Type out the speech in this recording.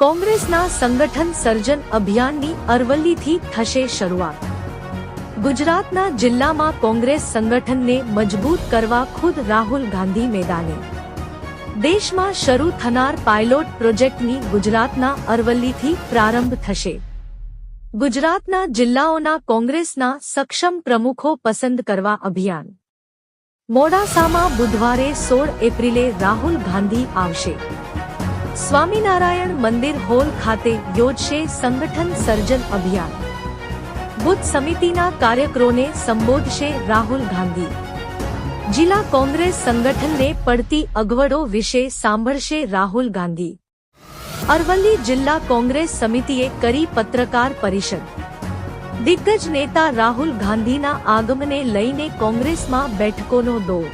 કોંગ્રેસના સંગઠન સર્જન અભિયાનની અરવલ્લીથી થશે શરૂઆત. ગુજરાતના જિલ્લામાં કોંગ્રેસ સંગઠનને મજબૂત કરવા ખુદ રાહુલ ગાંધી મેદાને. દેશમાં શરૂ થનાર પાયલોટ પ્રોજેક્ટની ગુજરાતના અરવલ્લીથી પ્રારંભ થશે. ગુજરાતના જિલ્લાઓના કોંગ્રેસના સક્ષમ પ્રમુખો પસંદ કરવા અભિયાન. મોડાસામાં બુધવારે સોળ એપ્રિલે રાહુલ ગાંધી આવશે. સ્વામિનારાયણ મંદિર હોલ ખાતે યોજશે સંગઠન સર્જન અભિયાન. બુથ સમિતિના કાર્યકરોને સંબોધશે રાહુલ ગાંધી. જિલ્લા કોંગ્રેસ સંગઠનને પડતી અગવડો વિશે સાંભળશે રાહુલ ગાંધી. અરવલ્લી જિલ્લા કોંગ્રેસ સમિતિએ કરી પત્રકાર પરિષદ. દિગ્ગજ નેતા રાહુલ ગાંધીના આગમને લઈને કોંગ્રેસમાં બેઠકોનો દોર.